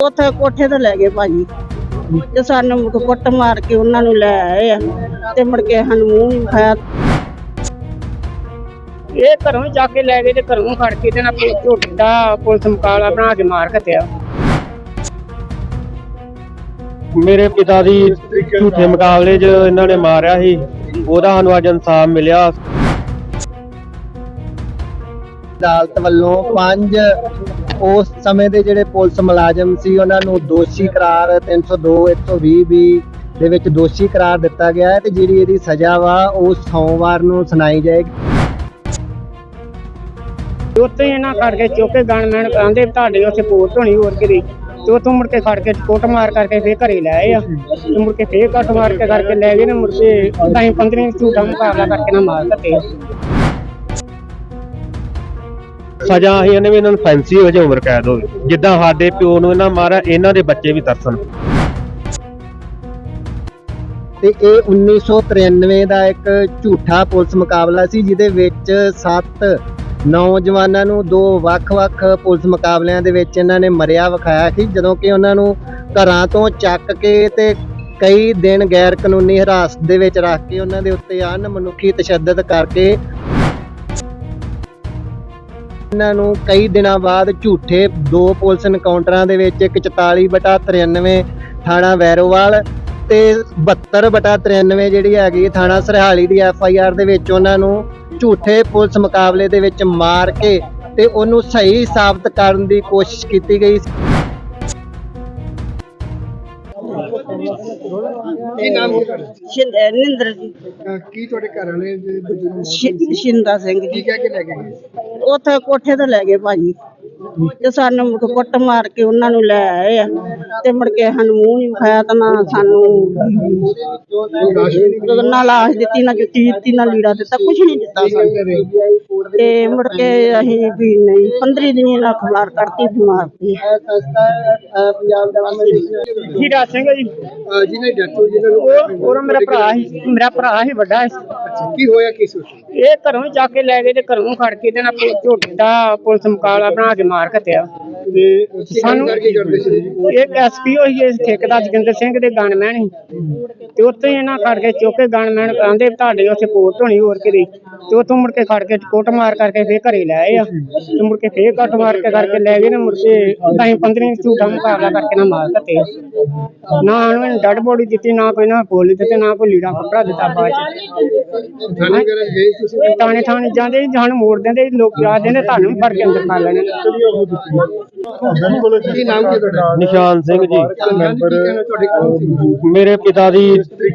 ਉੱਥੇ ਕੋਠੇ ਤੇ ਲੈ ਗਏ ਭਾਜੀ। ਤੇ ਸਾਨੂੰ ਕੁੱਟ ਮਾਰ ਕੇ ਉਹਨਾਂ ਨੂੰ ਲੈ ਆਏ ਆ ਤੇ ਮੁੜ ਕੇ ਸਾਨੂੰ ਮੂੰਹ ਨਹੀਂ ਖਾਇਆ। ਇਹ ਘਰੋਂ ਹੀ ਚੱਕ ਕੇ ਲੈ ਗਏ ਤੇ ਘਰੋਂ ਫੜ ਕੇ ਤੇ ਨਾ ਝੋਟਾ ਪੁਲਿਸ ਮੁਕਾਬਲਾ ਬਣਾ ਕੇ ਮਾਰ ਘੱਤਿਆ ਮੇਰੇ ਪਿਤਾ ਦੀ ਝੂਠੇ ਮੁਕਾਬਲੇ 'ਚ ਇਹਨਾਂ ਨੇ ਮਾਰਿਆ ਸੀ। ਉਹਦਾ ਸਾਨੂੰ ਅੱਜ ਇਨਸਾਫ ਮਿਲਿਆ। ਅਦਾਲਤ ਵੱਲੋਂ ਪੰਜ ਉਸ ਸਮੇਂ ਦੇ ਜਿਹੜੇ ਪੁਲਿਸ ਮੁਲਾਜ਼ਮ ਸੀ, ਉਹਨਾਂ ਨੂੰ ਦੋਸ਼ੀ ਕਰਾਰ 302 120 ਵੀ ਦੇ ਵਿੱਚ ਦੋਸ਼ੀ ਕਰਾਰ ਦਿੱਤਾ ਗਿਆ ਹੈ ਤੇ ਜਿਹੜੀ ਇਹਦੀ ਸਜ਼ਾ ਵਾ, ਉਹ ਸੋਮਵਾਰ ਨੂੰ ਸੁਣਾਈ ਜਾਏਗੀ। ਉੱਥੇ ਇਹਨਾਂ ਫੜ ਕੇ ਚੁੱਕ ਗਨਮੈਨ ਕਹਿੰਦੇ ਤੁਹਾਡੇ ਉੱਥੇ ਪੋਸਟ ਹੋਣੀ ਹੋਰ ਕਿਤੇ ਤੇ ਉੱਥੋਂ ਮੁੜ ਕੇ ਫੜ ਕੇ ਕੁੱਟ ਮਾਰ ਕਰਕੇ ਫੇਰ ਘਰੇ ਲੈ ਆਏ ਆ। ਤੇ ਮੁੜ ਕੇ ਫੇਰ ਕੱਟ ਮਾਰ ਕੇ ਕਰਕੇ ਲੈ ਗਏ ਨੇ, ਮੁੜ ਕੇ ਅਸੀਂ 15 ਝੂਠਾ ਮੁਕਾਬਲਾ ਕਰਕੇ ਨਾ ਮਾਰ ਘੱਤੇ ਸਜ਼ਾ ਅਸੀਂ ਇਹਨੇ ਵੀ ਇਹਨਾਂ ਨੂੰ ਫੈਂਸੀ ਹੋ ਜਾਏ ਉਮਰ ਕੈਦ ਹੋਵੇ। ਜਿੱਦਾਂ ਸਾਡੇ ਪਿਓ ਨੂੰ ਇਹਨਾਂ ਮਾਰਿਆ ਇਹਨਾਂ ਦੇ ਬੱਚੇ ਵੀ ਤਰਸਣ। ਤੇ ਇਹ 1993 ਦਾ ਇੱਕ ਝੂਠਾ ਪੁਲਿਸ ਮੁਕਾਬਲਾ ਸੀ, ਜਿਹਦੇ ਵਿੱਚ 7 ਨੌਜਵਾਨਾਂ ਨੂੰ ਦੋ ਵੱਖ-ਵੱਖ ਪੁਲਿਸ ਮੁਕਾਬਲਿਆਂ ਦੇ ਵਿੱਚ ਇਹਨਾਂ ਨੇ ਮਰਿਆ ਵਿਖਾਇਆ ਸੀ, ਜਦੋਂ ਕਿ ਉਹਨਾਂ ਨੂੰ ਘਰਾਂ ਤੋਂ ਚੱਕ ਕੇ ਤੇ ਕਈ ਦਿਨ ਗੈਰ ਕਾਨੂੰਨੀ ਹਿਰਾਸਤ ਦੇ ਵਿੱਚ ਰੱਖ ਕੇ ਉਹਨਾਂ ਦੇ ਉੱਤੇ ਅਨ ਮਨੁੱਖੀ ਤਸ਼ੱਦਦ ਕਰਕੇ ਇਹਨਾਂ ਨੂੰ ਕਈ ਦਿਨਾਂ ਬਾਅਦ ਝੂਠੇ ਦੋ ਪੁਲਿਸ ਐਨਕਾਊਂਟਰਾਂ ਦੇ ਵਿੱਚ ਇੱਕ 44 ਬਟਾ 93 ਥਾਣਾ ਵੈਰੋਵਾਲ ਤੇ 72 ਬਟਾ 93 ਜਿਹੜੀ ਹੈਗੀ ਥਾਣਾ ਸਰਹਾਲੀ ਦੀ ਐਫ ਆਈ ਆਰ ਦੇ ਵਿੱਚ ਉਹਨਾਂ ਨੂੰ ਝੂਠੇ ਪੁਲਿਸ ਮੁਕਾਬਲੇ ਦੇ ਵਿੱਚ ਮਾਰ ਕੇ ਤੇ ਉਹਨੂੰ ਸਹੀ ਸਾਬਤ ਕਰਨ ਦੀ ਕੋਸ਼ਿਸ਼ ਕੀਤੀ ਗਈ ਕੀ ਨਾਮ ਕੀ ਤੁਹਾਡਾ ਸ਼ਿੰਦੇ ਨਿੰਦਰ ਜੀ। ਅਹ ਕੀ ਤੁਹਾਡੇ ਘਰ ਵਾਲੇ ਦੇ ਬਜ਼ੁਰਗ ਮੌਤ ਸ਼ਿ- ਸ਼ਿੰਦਾ ਸਿੰਘ ਕੀ ਜੀ ਕਹਿ ਕੇ ਲੈ ਕੇ ਗਏ? ਉੱਥੇ ਕੋਠੇ ਤੇ ਲੈ ਗਏ ਭਾਜੀ। ਤੇ ਸਾਨੂੰ ਮੁੜ ਕੇ ਕੁੱਟ ਮਾਰ ਕੇ ਉਹਨਾਂ ਨੂੰ ਲੈ ਆਏ ਆ। ਤੇ ਮੁੜ ਕੇ ਸਾਨੂੰ ਮੂੰਹ ਨਹੀਂ ਖਾਇਆ ਤਾਂ ਨਾ ਸਾਨੂੰ ਨਾ ਲਾਸ਼ ਦਿੱਤੀ ਨਾ ਜੁੱਤੀ ਦਿੱਤੀ ਨਾ ਲੀੜਾ ਦਿੱਤਾ ਕੁਝ ਨਹੀਂ ਦਿੱਤਾ ਸਾਨੂੰ। ਤੇ ਮੁੜ ਕੇ ਅਸੀਂ ਵੀ ਨਹੀਂ 15 ਦਿਨ ਇਹਨਾਂ ਅਖਬਾਰ ਕੱਢਤੀ ਬਿਮਾਰ ਸੀ। ਪੰਜਾਬ ਦਾ ਹੀਰਾ ਸਿੰਘ ਜੀ। ਅਹ ਜਿਹਨੇ ਡੈਥ ਹੋਈ ਜਿਹਨਾਂ ਨੂੰ ਉਹ ਉਹ ਮੇਰਾ ਭਰਾ ਸੀ ਮੇਰਾ ਭਰਾ ਸੀ। ਵੱਡਾ ਕੀ ਹੋਇਆ? ਇਹ ਘਰੋਂ ਹੀ ਚੱਕ ਕੇ ਲੈ ਗਏ ਤੇ ਘਰੋਂ ਫੜ ਕੇ ਤੇ ਨਾ ਕੋਈ ਝੋਟਾ ਪੁਲਿਸ ਮੁਕਾਬਲਾ ਬਣਾ ਕੇ ਮਾਰ ਘੱਤਿਆ ਤੇ ਕਰ ਕੀ ਕਰਦੇ ਸੀ? ਜੀ ਇੱਕ ਐਸਪੀ ਹੋਈ ਇਸ ਠੇਕੇਦਾਰ ਜਗਿੰਦਰ ਸਿੰਘ ਦੇ ਗਨਮੈਨ ਸੀ। ਤੇ ਉੱਥੇ ਇਹਨਾਂ ਫੜ ਕੇ ਚੁੱਕ ਕੇ ਗਨਮੈਨ ਕਹਿੰਦੇ ਤੁਹਾਡੇ ਉੱਥੇ ਪੋਸਟ ਹੋਣੀ ਹੋਰ ਕਿਤੇ। ਤੇ ਉੱਥੋਂ ਮੁੜ ਕੇ ਫੜ ਕੇ ਕੁੱਟ ਮਾਰ ਕਰਕੇ ਫੇਰ ਘਰੇ ਲੈ ਆਏ ਆ। ਤੇ ਮੁੜ ਕੇ ਫੇਰ ਕੱਟ ਮਾਰ ਕੇ ਕਰਕੇ ਲੈ ਗਏ ਨੇ ਮੁੜ ਕੇ ਅਸੀਂ 15 ਝੂਠਾ ਮੁਕਾਬਲਾ ਕਰਕੇ ਨਾ ਮਾਰ ਦਿੱਤੇ। ਨਾ ਉਹਨੂੰ ਡੱਡ ਬੋਡੀ ਦਿੱਤੀ ਨਾ ਕੋਈ ਨਾ ਗੋਲੀ ਦਿੱਤੇ ਨਾ ਕੋਈ ਲੀੜਾ ਕੱਪੜਾ ਦਿੱਤਾ ਬਾਅਦ ਚ। ਥਾਣੇ ਜਾਂਦੇ ਸਾਨੂੰ ਮੋੜ ਦਿੰਦੇ ਲੋਕ ਆ ਦਿੰਦੇ ਤੁਹਾਨੂੰ ਫੜ ਕੇ ਅੰਦਰ ਪਾ ਲੈਣੇ। ਕੀ ਨਾਮ ਕੀ ਤੁਹਾਡਾ ਨਿਸ਼ਾਨ ਸਿੰਘ ਜੀ ਮੈਂਬਰ ਤੁਹਾਡੇ ਮੇਰੇ ਪਿਤਾ ਦੀ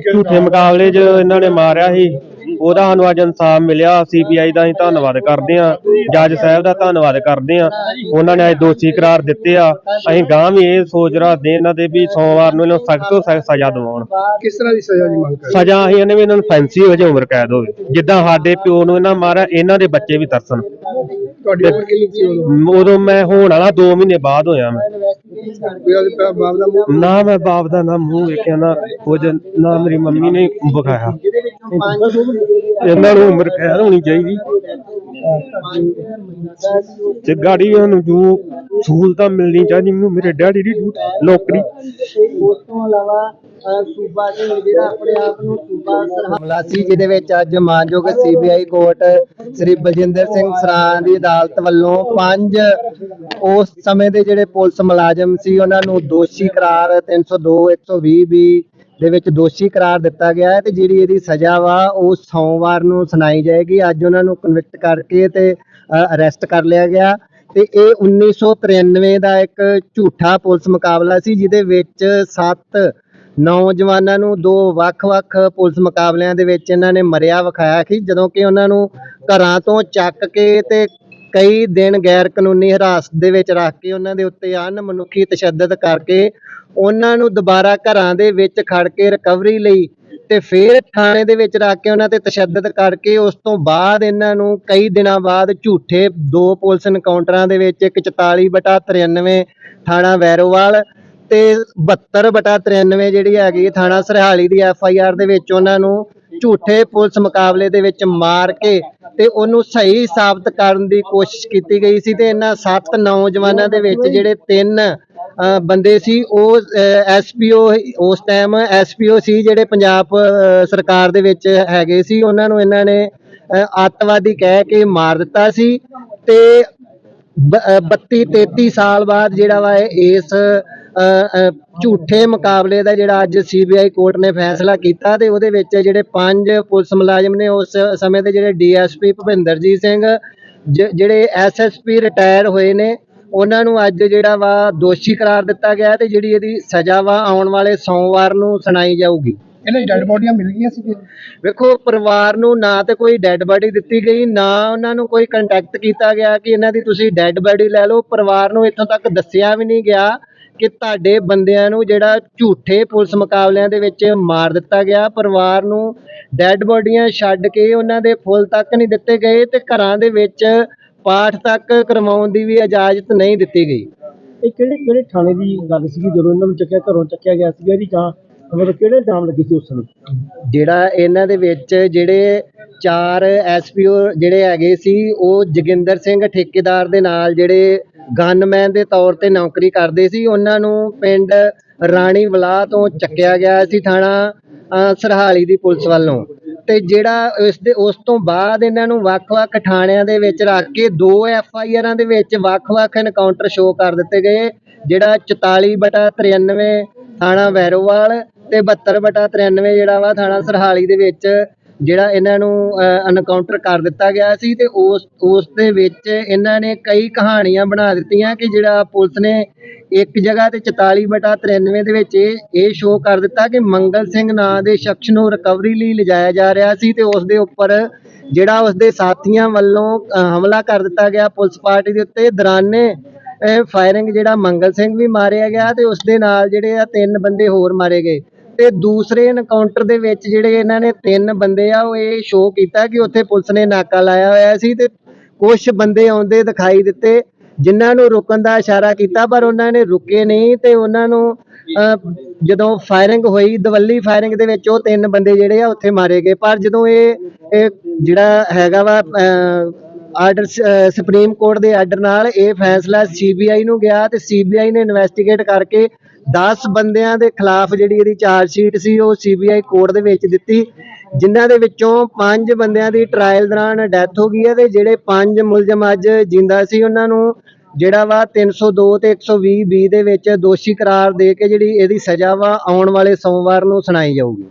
ਝੂਠੇ ਮੁਕਾਬਲੇ 'ਚ ਇਹਨਾਂ ਨੇ ਮਾਰਿਆ ਸੀ। ਉਹਦਾ ਸਾਨੂੰ ਅੱਜ ਇਨਸਾਫ ਮਿਲਿਆ ਸੀਬੀਆਈ ਦਾ ਅਸੀਂ ਧੰਨਵਾਦ ਕਰਦੇ ਹਾਂ ਜੱਜ ਸਾਹਿਬ ਦਾ ਧੰਨਵਾਦ ਕਰਦੇ ਹਾਂ। ਉਹਨਾਂ ਨੇ ਅੱਜ ਦੋਸ਼ੀ ਕਰਾਰ ਦਿੱਤੇ ਆ। ਅਸੀਂ ਗਾਂ ਵੀ ਇਹ ਸੋਚ ਰੱਖਦੇ ਇਹਨਾਂ ਦੇ ਵੀ ਸੋਮਵਾਰ ਨੂੰ ਇਹਨਾਂ ਨੂੰ ਸਖਤ ਤੋਂ ਸਖਤ ਸਜ਼ਾ ਦਿਵਾਉਣ। ਕਿਸ ਤਰ੍ਹਾਂ ਦੀ ਸਜ਼ਾ ਦੀ ਮੰਗ ਕਰਦੇ ਸਜ਼ਾ ਅਸੀਂ ਇਹਨੇ ਵੀ ਇਹਨਾਂ ਨੂੰ ਫੈਂਸੀ ਹੋ ਜਾਏ ਉਮਰ ਕੈਦ ਹੋਵੇ। ਜਿੱਦਾਂ ਸਾਡੇ ਪਿਓ ਨੂੰ ਇਹਨਾਂ ਮਾਰਿਆ ਇਹਨਾਂ ਦੇ ਬੱਚੇ ਵੀ ਤਰਸਣ। ਤੁਹਾਡੀ ਉਮਰ ਕਿੰਨੀ ਸੀ ਉਦੋਂ? ਉਦੋਂ ਮੈਂ ਹੋਣ ਵਾਲਾ 2 ਮਹੀਨੇ ਬਾਅਦ ਹੋਇਆ ਮੈਂ। ਕੋਈ ਉਹਦੇ ਪਿਆ ਬਾਪ ਦਾ ਮੂੰਹ? ਨਾ ਮੈਂ ਬਾਪ ਦਾ ਨਾ ਮੂੰਹ ਵੇਖਿਆ ਨਾ ਕੁਝ ਨਾ ਮੇਰੀ ਮੰਮੀ ਨੇ ਵਿਖਾਇਆ। ਇਹਨਾਂ ਨੂੰ ਉਮਰ ਕੈਦ ਹੋਣੀ ਚਾਹੀਦੀ। ਤੇ ਗਾੜੀ ਸਾਨੂੰ ਜੋ ਸਹੂਲਤਾਂ ਮਿਲਣੀ ਚਾਹੀਦੀ ਮੈਨੂੰ ਮੇਰੇ ਡੈਡੀ ਦੀ ਨੌਕਰੀ। ਉਸ ਤੋਂ ਇਲਾਵਾ ਸੂਬਾ ਦੇ ਜਿਹੜਾ ਆਪਣੇ ਆਪ ਨੂੰ ਸੂਬਾ ਮਾਮਲਾ ਸੀ ਜਿਹਦੇ ਵਿੱਚ ਅੱਜ ਮਾਨਯੋਗ ਸੀਬੀਆਈ ਕੋਰਟ ਸ੍ਰੀ ਬਲਜਿੰਦਰ ਸਿੰਘ ਸਰਾਂ ਦੀ ਅਦਾਲਤ ਵੱਲੋਂ ਪੰਜ ਉਸ ਸਮੇਂ ਦੇ ਜਿਹੜੇ ਪੁਲਿਸ ਮੁਲਾਜ਼ਮ ਸੀ, ਉਹਨਾਂ ਨੂੰ ਦੋਸ਼ੀ ਕਰਾਰ 302 120 ਵੀ ਦੇ ਵਿੱਚ ਦੋਸ਼ੀ ਕਰਾਰ ਦਿੱਤਾ ਗਿਆ ਹੈ ਤੇ ਜਿਹੜੀ ਇਹਦੀ ਸਜ਼ਾ ਵਾ, ਉਹ ਸੋਮਵਾਰ ਨੂੰ ਸੁਣਾਈ ਜਾਏਗੀ। ਅੱਜ ਉਹਨਾਂ ਨੂੰ ਕਨਵਿਕਟ ਕਰਕੇ ਤੇ ਅਰੈਸਟ ਕਰ ਲਿਆ ਗਿਆ। ਤੇ ਇਹ 1993 ਦਾ ਇੱਕ ਝੂਠਾ ਪੁਲਿਸ ਮੁਕਾਬਲਾ ਸੀ, ਜਿਹਦੇ ਵਿੱਚ 7 ਨੌਜਵਾਨਾਂ ਨੂੰ ਦੋ ਵੱਖ-ਵੱਖ ਪੁਲਿਸ ਮੁਕਾਬਲਿਆਂ ਦੇ ਵਿੱਚ ਇਹਨਾਂ ਨੇ ਮਰਿਆ ਵਿਖਾਇਆ ਸੀ, ਜਦੋਂ ਕਿ ਉਹਨਾਂ ਨੂੰ ਘਰਾਂ ਤੋਂ ਚੱਕ ਕੇ ਤੇ ਕਈ ਦਿਨ ਗੈਰ ਕਾਨੂੰਨੀ ਹਿਰਾਸਤ ਦੇ ਵਿੱਚ ਰੱਖ ਕੇ ਉਹਨਾਂ ਦੇ ਉੱਤੇ ਅਨ ਤਸ਼ੱਦਦ ਕਰਕੇ ਉਹਨਾਂ ਨੂੰ ਦੁਬਾਰਾ ਘਰਾਂ ਦੇ ਵਿੱਚ ਖੜ ਕੇ ਰਿਕਵਰੀ ਲਈ ਤੇ ਫਿਰ ਥਾਣੇ ਦੇ ਵਿੱਚ ਰੱਖ ਕੇ ਉਹਨਾਂ ਤੇ ਤਸ਼ੱਦਦ ਕਰਕੇ ਉਸ ਤੋਂ ਬਾਅਦ ਇਹਨਾਂ ਨੂੰ ਕਈ ਦਿਨਾਂ ਬਾਅਦ ਝੂਠੇ ਦੋ ਪੁਲਿਸ ਐਨਕਾਊਂਟਰਾਂ ਦੇ ਵਿੱਚ ਇੱਕ 44 ਬਟਾ 93 ਥਾਣਾ ਵੈਰੋਵਾਲ ਤੇ 72 ਬਟਾ 93 ਜਿਹੜੀ ਹੈਗੀ ਥਾਣਾ ਸਰਹਾਲੀ ਦੀ ਐਫ ਆਈ ਆਰ ਦੇ ਵਿੱਚ ਉਹਨਾਂ ਨੂੰ ਝੂਠੇ ਪੁਲਿਸ ਮੁਕਾਬਲੇ ਦੇ ਵਿੱਚ ਮਾਰ ਕੇ ਤੇ ਉਹਨੂੰ ਸਹੀ ਸਾਬਤ ਕਰਨ ਦੀ ਕੋਸ਼ਿਸ਼ ਕੀਤੀ ਗਈ ਸੀ ਤੇ ਇਹਨਾਂ ਸੱਤ ਨੌਜਵਾਨਾਂ ਦੇ ਵਿੱਚ ਜਿਹੜੇ ਤਿੰਨ ਬੰਦੇ ਸੀ, ਉਹ ਐਸਪੀਓ ਉਸ ਟਾਈਮ ਐਸਪੀਓ ਸੀ ਜਿਹੜੇ ਪੰਜਾਬ ਸਰਕਾਰ ਦੇ ਵਿੱਚ ਹੈਗੇ ਸੀ। ਉਹਨਾਂ ਨੂੰ ਇਹਨਾਂ ਨੇ ਅੱਤਵਾਦੀ ਕਹਿ ਕੇ ਮਾਰ ਦਿੱਤਾ ਸੀ ਤੇ 32 33 ਸਾਲ ਬਾਅਦ ਜਿਹੜਾ ਵਾ ਇਸ ਝੂਠੇ ਮੁਕਾਬਲੇ ਦਾ ਜਿਹੜਾ ਅੱਜ ਸੀਬੀਆਈ ਕੋਰਟ ਨੇ ਫੈਸਲਾ ਕੀਤਾ ਤੇ ਉਹਦੇ ਵਿੱਚ ਜਿਹੜੇ ਪੰਜ ਪੁਲਿਸ ਮੁਲਾਜ਼ਮ ਨੇ ਉਸ ਸਮੇਂ ਦੇ ਜਿਹੜੇ ਡੀਐਸਪੀ ਭੁਪਿੰਦਰਜੀਤ ਸਿੰਘ ਜਿਹੜੇ ਐਸਐਸਪੀ ਰਿਟਾਇਰ ਹੋਏ ਨੇ ਉਹਨਾਂ ਨੂੰ ਅੱਜ ਜਿਹੜਾ ਵਾ ਦੋਸ਼ੀ ਕਰਾਰ ਦਿੱਤਾ ਗਿਆ ਤੇ ਜਿਹੜੀ ਇਹਦੀ ਸਜ਼ਾ ਵਾ ਆਉਣ ਵਾਲੇ ਸੋਮਵਾਰ ਨੂੰ ਸੁਣਾਈ ਜਾਊਗੀ। ਇਹਨਾਂ ਦੀ ਡੈਡ ਬੋਡੀਆਂ ਮਿਲ ਗਈਆਂ ਸੀ ਵੇਖੋ ਪਰਿਵਾਰ ਨੂੰ ਨਾ ਤੇ ਕੋਈ ਡੈੱਡ ਬਾਡੀ ਦਿੱਤੀ ਗਈ ਨਾ ਉਹਨਾਂ ਨੂੰ ਕੋਈ ਕੰਟੈਕਟ ਕੀਤਾ ਗਿਆ ਕਿ ਇਹਨਾਂ ਦੀ ਤੁਸੀਂ ਡੈੱਡ ਬਾਡੀ ਲੈ ਲਓ। ਪਰਿਵਾਰ ਨੂੰ ਇੱਥੋਂ ਤੱਕ ਦੱਸਿਆ ਵੀ ਨਹੀਂ ਗਿਆ ਕਿ ਤੁਹਾਡੇ ਬੰਦਿਆਂ ਨੂੰ ਜਿਹੜਾ ਝੂਠੇ ਪੁਲਿਸ ਮੁਕਾਬਲਿਆਂ ਦੇ ਵਿੱਚ ਮਾਰ ਦਿੱਤਾ ਗਿਆ ਪਰਿਵਾਰ ਨੂੰ ਡੈੱਡ ਬਾਡੀਆਂ ਛੱਡ ਕੇ ਉਹਨਾਂ ਦੇ ਫੁੱਲ ਤੱਕ ਨਹੀਂ ਦਿੱਤੇ ਗਏ ਤੇ ਘਰਾਂ ਦੇ ਵਿੱਚ ਪਾਠ ਤੱਕ ਕਰਵਾਉਣ ਦੀ ਵੀ ਇਜਾਜ਼ਤ ਨਹੀਂ ਦਿੱਤੀ ਗਈ। ਇਹ ਕਿਹੜੇ ਕਿਹੜੇ ਥਾਣੇ ਦੀ ਗੱਲ ਸੀਗੀ ਜਦੋਂ ਇਹਨਾਂ ਨੂੰ ਚੱਕਿਆ ਘਰੋਂ ਚੱਕਿਆ ਗਿਆ ਸੀਗਾ ਇਹਦੀ ਜਾਂ ਮਤਲਬ ਕਿਹੜੇ ਇਲਜ਼ਾਮ ਲੱਗੇ ਸੀ ਉਸ ਸਮੇਂ? ਜਿਹੜਾ ਇਹਨਾਂ ਦੇ ਵਿੱਚ ਜਿਹੜੇ ਚਾਰ ਐਸਪੀਓ ਜਿਹੜੇ ਹੈਗੇ ਸੀ ਉਹ ਜੋਗਿੰਦਰ ਸਿੰਘ ਠੇਕੇਦਾਰ ਦੇ ਨਾਲ ਜਿਹੜੇ ਗਨਮੈਨ ਦੇ ਤੌਰ ਤੇ ਨੌਕਰੀ ਕਰਦੇ ਸੀ। ਉਹਨਾਂ ਨੂੰ ਪਿੰਡ ਰਾਣੀ ਵਲਾ ਤੋਂ ਚੱਕਿਆ ਗਿਆ ਸੀ ਥਾਣਾ ਸਰਹਾਲੀ ਦੀ ਪੁਲਿਸ ਵੱਲੋਂ। ਤੇ ਜਿਹੜਾ ਇਸ ਦੇ, ਉਸ ਤੋਂ ਬਾਅਦ ਇਹਨਾਂ ਨੂੰ ਵੱਖ-ਵੱਖ ਥਾਣਿਆਂ ਦੇ ਵਿੱਚ ਰੱਖ ਕੇ ਦੋ ਐਫ ਆਈ ਆਰਾਂ ਦੇ ਵਿੱਚ ਵੱਖ-ਵੱਖ ਐਨਕਾਊਂਟਰ ਸ਼ੋਅ ਕਰ ਦਿੱਤੇ ਗਏ। ਜਿਹੜਾ 44 ਬਟਾ 93 ਥਾਣਾ ਵੈਰੋਵਾਲ ਤੇ 72 ਬਟਾ 93 ਜਿਹੜਾ ਵਾ ਥਾਣਾ ਸਰਹਾਲੀ ਦੇ ਵਿੱਚ ਜਿਹੜਾ ਇਹਨਾਂ ਨੂੰ ਐਨਕਾਊਂਟਰ ਕਰ ਦਿੱਤਾ ਗਿਆ ਸੀ ਤੇ ਉਸ ਉਸ ਦੇ ਵਿੱਚ ਇਹਨਾਂ ਨੇ ਕਈ ਕਹਾਣੀਆਂ ਬਣਾ ਦਿੱਤੀਆਂ ਕਿ ਜਿਹੜਾ ਪੁਲਿਸ ਨੇ ਇੱਕ ਜਗ੍ਹਾ ਤੇ 44 ਬਟਾ 93 ਦੇ ਵਿੱਚ ਇਹ ਇਹ ਸ਼ੋਅ ਕਰ ਦਿੱਤਾ ਕਿ ਮੰਗਲ ਸਿੰਘ ਨਾਂ ਦੇ ਸ਼ਖਸ ਨੂੰ ਰਿਕਵਰੀ ਲਈ ਲਿਜਾਇਆ ਜਾ ਰਿਹਾ ਸੀ ਤੇ ਉਸ ਦੇ ਉੱਪਰ ਜਿਹੜਾ ਉਸ ਦੇ ਸਾਥੀਆਂ ਵੱਲੋਂ ਹਮਲਾ ਕਰ ਦਿੱਤਾ ਗਿਆ ਪੁਲਿਸ ਪਾਰਟੀ ਦੇ ਉੱਤੇ। ਦੌਰਾਨੇ ਫਾਇਰਿੰਗ ਜਿਹੜਾ ਮੰਗਲ ਸਿੰਘ ਵੀ ਮਾਰਿਆ ਗਿਆ ਤੇ ਉਸ ਦੇ ਨਾਲ ਜਿਹੜੇ ਆ ਤਿੰਨ ਬੰਦੇ ਹੋਰ ਮਾਰੇ ਗਏ। ਤੇ ਦੂਸਰੇ ਇਨਕਾਊਂਟਰ ਦੇ ਵਿੱਚ ਜਿਹੜੇ ਇਹਨਾਂ ਨੇ ਤਿੰਨ ਬੰਦੇ ਆ, ਉਹ ਇਹ ਸ਼ੋਅ ਕੀਤਾ ਕਿ ਉੱਥੇ ਪੁਲਿਸ ਨੇ ਨਾਕਾ ਲਾਇਆ ਹੋਇਆ ਸੀ ਤੇ ਕੁਝ ਬੰਦੇ ਆਉਂਦੇ ਦਿਖਾਈ ਦਿੱਤੇ, ਜਿਨ੍ਹਾਂ ਨੂੰ ਰੁਕਣ ਦਾ ਇਸ਼ਾਰਾ ਕੀਤਾ, ਪਰ ਉਹਨਾਂ ਨੇ ਰੁਕੇ ਨਹੀਂ ਤੇ ਉਹਨਾਂ ਨੂੰ ਜਦੋਂ ਫਾਇਰਿੰਗ ਹੋਈ, ਦਵੱਲੀ ਫਾਇਰਿੰਗ ਦੇ ਵਿੱਚ ਉਹ ਤਿੰਨ ਬੰਦੇ ਜਿਹੜੇ ਆ, ਉੱਥੇ ਮਾਰੇ ਗਏ। ਪਰ ਜਦੋਂ ਇਹ ਇਹ ਜਿਹੜਾ ਹੈਗਾ ਵਾ ਆਰਡਰ ਸੁਪਰੀਮ ਕੋਰਟ ਦੇ ਆਰਡਰ ਨਾਲ ਇਹ ਫੈਸਲਾ ਸੀਬੀਆਈ ਨੂੰ ਗਿਆ ਤੇ ਸੀਬੀਆਈ ਨੇ ਇਨਵੈਸਟੀਗੇਟ ਕਰਕੇ 10 ਬੰਦਿਆਂ ਦੇ ਖਿਲਾਫ ਜਿਹੜੀ ਇਹਦੀ ਚਾਰਜ ਸ਼ੀਟ ਸੀ, ਉਹ ਸੀਬੀਆਈ ਕੋਰਟ ਦੇ ਵਿੱਚ ਦਿੱਤੀ, ਜਿਨ੍ਹਾਂ ਦੇ ਵਿੱਚੋਂ 5 ਬੰਦਿਆਂ ਦੀ ਟ੍ਰਾਇਲ ਦੌਰਾਨ ਡੈਥ ਹੋ ਗਈ ਹੈ ਤੇ ਜਿਹੜੇ 5 ਮੁਲਜ਼ਮ ਅੱਜ ਜਿੰਦਾ ਸੀ, ਉਹਨਾਂ ਨੂੰ ਜਿਹੜਾ ਵਾ 302 ਤੇ 120 ਬੀ ਦੇ ਵਿੱਚ ਦੋਸ਼ੀ ਕਰਾਰ ਦੇ ਕੇ ਜਿਹੜੀ ਇਹਦੀ ਸਜ਼ਾ ਵਾ ਆਉਣ ਵਾਲੇ ਸੋਮਵਾਰ ਨੂੰ ਸੁਣਾਈ ਜਾਊਗੀ।